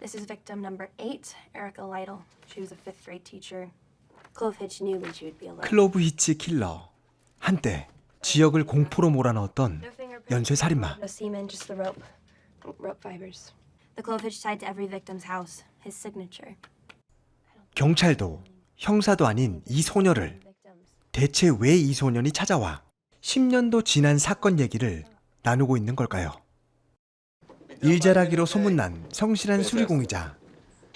This is victim number eight, Erica Lytle. She was a fifth grade teacher. Clove Hitch knew when she would be alone. 클로브 히치 킬러. 한때 지역을 공포로 몰아넣었던 No fingerprints, 연쇄 살인마. no semen, just the rope. Rope fibers. The clove hitch tied to every victim's house. His signature. 경찰도 형사도 아닌 이 소녀를 Victims. 대체 왜 이 소년이 찾아와 10년도 지난 사건 얘기를 나누고 있는 걸까요? 일잘하기로 소문난 성실한 수리공이자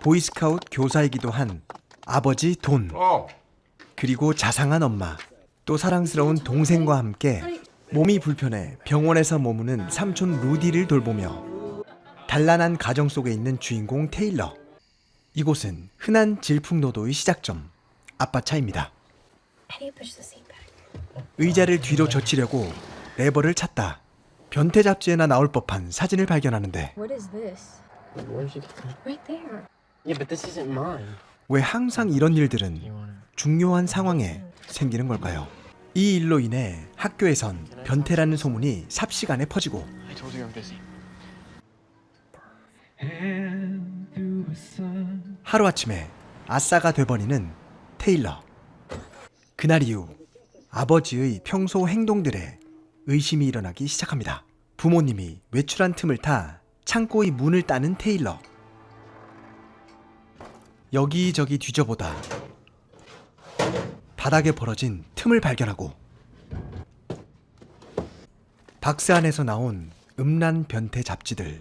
보이스카웃 교사이기도 한 아버지 돈. Oh, 그리고 자상한 엄마 또 사랑스러운 동생과 함께 몸이 불편해 병원에서 머무는 삼촌 루디를 돌보며 단란한 가정 속에 있는 주인공 테일러. 이곳은 흔한 질풍노도의 시작점 아빠 차입니다? 의자를 뒤로 젖히려고 레버를 찾다 변태 잡지에나 나올 법한 사진을 발견하는데 What is this? Where'd you get that? Right there. Yeah, but this isn't mine. 왜 항상 이런 일들은 You want 중요한 상황에 생기는 걸까요? 이 일로 인해 학교에선 변태라는 소문이 삽시간에 퍼지고 it? I told you I'm busy. 하루아침에 아싸가 돼버리는 테일러. 그날 이후 아버지의 평소 행동들에 의심이 일어나기 시작합니다. 부모님이 외출한 틈을 타 창고의 문을 따는 테일러. 여기저기 뒤져보다 바닥에 벌어진 틈을 발견하고 박스 안에서 나온 음란 변태 잡지들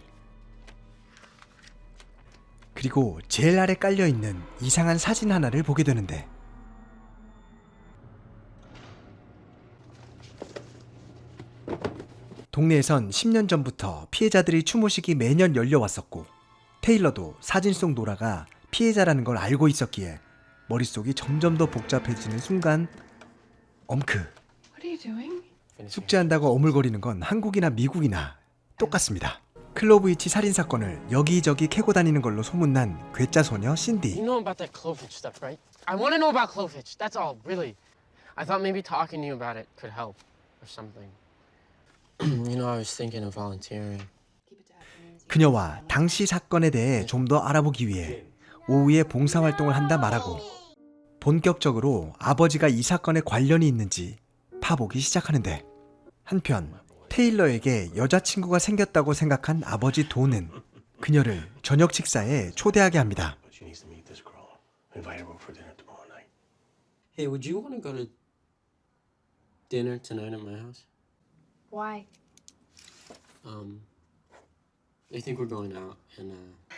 그리고 제일 아래 깔려 있는 이상한 사진 하나를 보게 되는데 동네에선 10년 전부터 피해자들이 추모식이 매년 열려왔었고 테일러도 사진 속 노라가 피해자라는 걸 알고 있었기에 머릿속이 점점 더 복잡해지는 순간 엄크 What are you doing? 숙제한다고 어물거리는 건 한국이나 미국이나 똑같습니다. 클로브이치 살인 사건을 여기저기 캐고 다니는 걸로 소문난 괴짜 소녀 You 신디. know about that Clovitch stuff, right? I want to know about Clovitch. That's all, really. I thought maybe talking to you about it could help, or something. You know, I was thinking of volunteering. 그녀와 당시 사건에 대해 좀 더 알아보기 위해 오후에 봉사활동을 한다 말하고 본격적으로 아버지가 이 사건에 관련이 있는지 파보기 시작하는데 한편 테일러에게 여자친구가 생겼다고 생각한 아버지 돈은 그녀를 저녁 식사에 초대하게 합니다. But she needs to meet this girl. Invite her over for dinner tomorrow night. Hey, would you want to go to dinner tonight at my house? Why? Um, they think we're going out, and uh,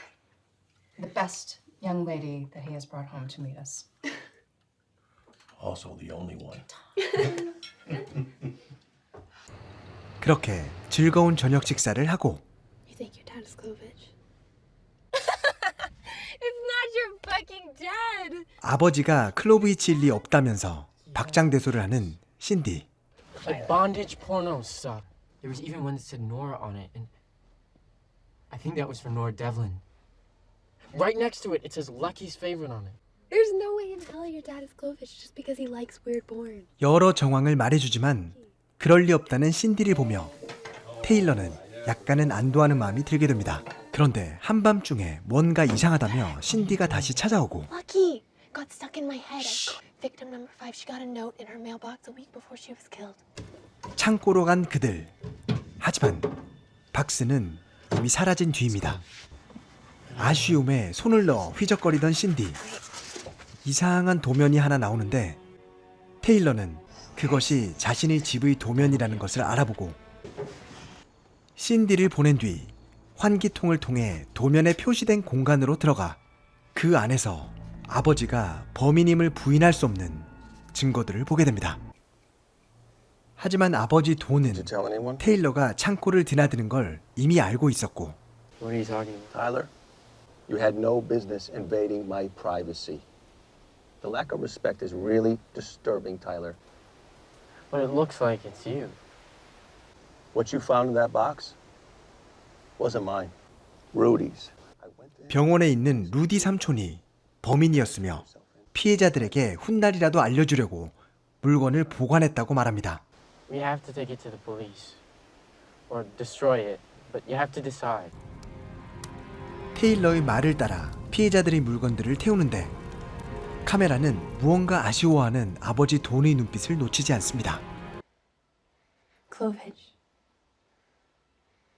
The best young lady that he has brought home to meet us. Also, the only one. 그렇게 즐거운 저녁 식사를 하고 You think your dad is Clove Hitch? it's not your fucking dad! 아버지가 클로브이치일 리 없다면서 박장대소를 하는 신디. Like bondage porno stuff. There was even one that said Nora on it, and I think that was for Nora Devlin. Right next to it, it says Lucky's favorite on it. There's no way in hell your dad is Clove Hitch just because he likes weird porn. 여러 정황을 말해주지만 그럴 리 없다는 신디를 보며 테일러는 약간은 안도하는 마음이 들게 됩니다. 그런데 한밤중에 뭔가 이상하다며 신디가 다시 찾아오고 Lucky got stuck in my head. Victim number five, she got a note in her mailbox a week before she was killed. 창고로 간 그들. 하지만 박스는 이미 사라진 뒤입니다. 아쉬움에 손을 넣어 휘적거리던 신디. 이상한 도면이 하나 나오는데 테일러는 그것이 자신의 집의 도면이라는 것을 알아보고 신디를 보낸 뒤 환기통을 통해 도면에 표시된 공간으로 들어가 그 안에서 아버지가 범인임을 부인할 수 없는 증거들을 보게 됩니다. 하지만 아버지 돈은? 테일러가 창고를 드나드는 걸 이미 알고 있었고 What are you talking about? Tyler, you had no business invading my privacy. The lack of respect is really disturbing, Tyler. But it looks like it's you. What you found in that box wasn't mine. Rudy's. I went to him 병원에 있는 루디 삼촌이 범인이었으며 피해자들에게 훗날이라도 알려주려고 물건을 보관했다고 말합니다. We have to take it to the police, or destroy it. But you have to decide. 테일러의 말을 따라 피해자들의 물건들을 태우는데 카메라는 무언가 아쉬워하는 아버지 돈의 눈빛을 놓치지 않습니다.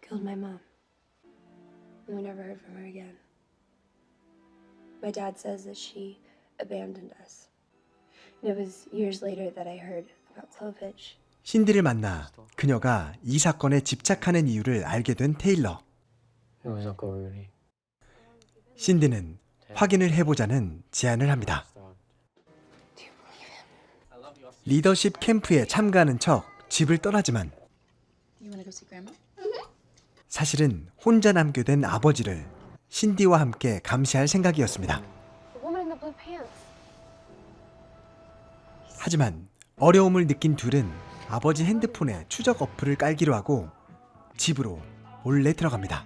Killed my mom. And we never heard from her again. My dad says that she abandoned us. And it was years later that I heard about Clove Hitch. 신디를 만나 그녀가 이 사건에 집착하는 이유를 알게 된 테일러. It was Uncle Rudy. 신디는 확인을 해보자는 제안을 합니다. 리더십 캠프에 참가하는 척 집을 떠나지만 You want to go see Grandma? 사실은 혼자 남게 된 아버지를 신디와 함께 감시할 생각이었습니다. 하지만 어려움을 느낀 둘은 아버지 핸드폰에 추적 어플을 깔기로 하고 집으로 몰래 들어갑니다.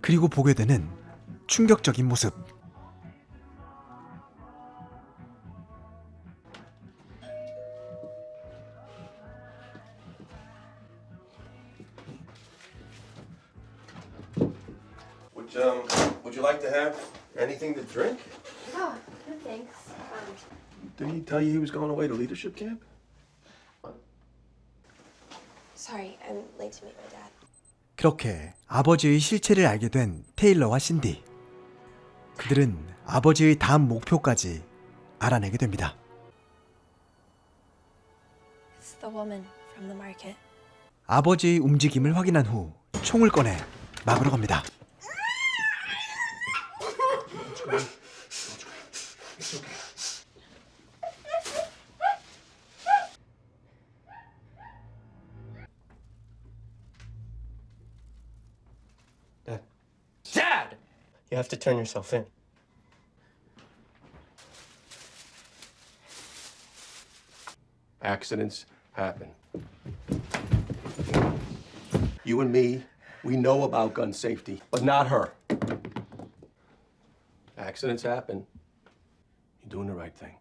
그리고 보게 되는 충격적인 모습. To have anything to drink? Oh, no thanks. Did he tell you he was going away to leadership camp? sorry, I'm late to meet my dad. 그렇게 아버지의 실체를 알게 된 테일러와 신디. 그들은 아버지의 다음 목표까지 알아내게 됩니다. It's the woman from the market. 아버지의 움직임을 확인한 후 총을 꺼내 막으러 갑니다. Dad. Dad! You have to turn yourself in. Accidents happen. You and me, we know about gun safety, but not her. Accidents happen. You're doing the right thing.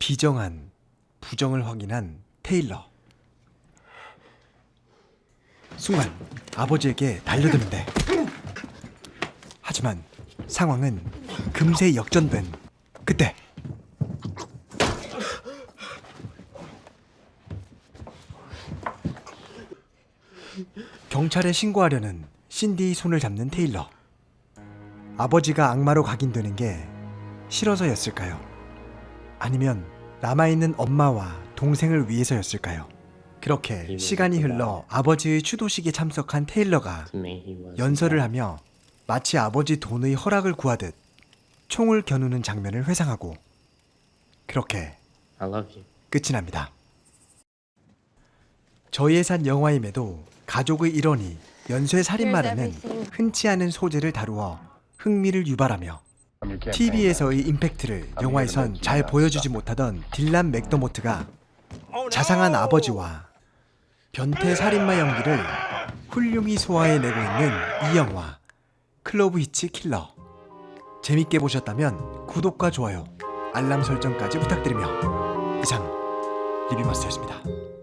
비정한 부정을 확인한 테일러. 순간 아버지에게 달려드는데 하지만 상황은 금세 역전된 그때 경찰에 신고하려는 신디의 손을 잡는 테일러. 아버지가 악마로 각인되는 게 싫어서였을까요? 아니면 남아있는 엄마와 동생을 위해서였을까요? 그렇게 시간이 흘러 아버지의 추도식에 참석한 테일러가. 연설을 하며 마치 아버지 돈의 허락을 구하듯 총을 겨누는 장면을 회상하고 그렇게. 끝이 납니다. 저예산 영화임에도 가족의 일원이 연쇄 살인마라는 흔치 않은 소재를 다루어 흥미를 유발하며 TV에서의 임팩트를 영화에선 잘 보여주지 못하던 딜란 맥더모트가 자상한 아버지와 변태 살인마 연기를 훌륭히 소화해내고 있는 이 영화 클로브 히치 킬러 재밌게 보셨다면 구독과 좋아요 알람 설정까지 부탁드리며 이상 리뷰마스터였습니다.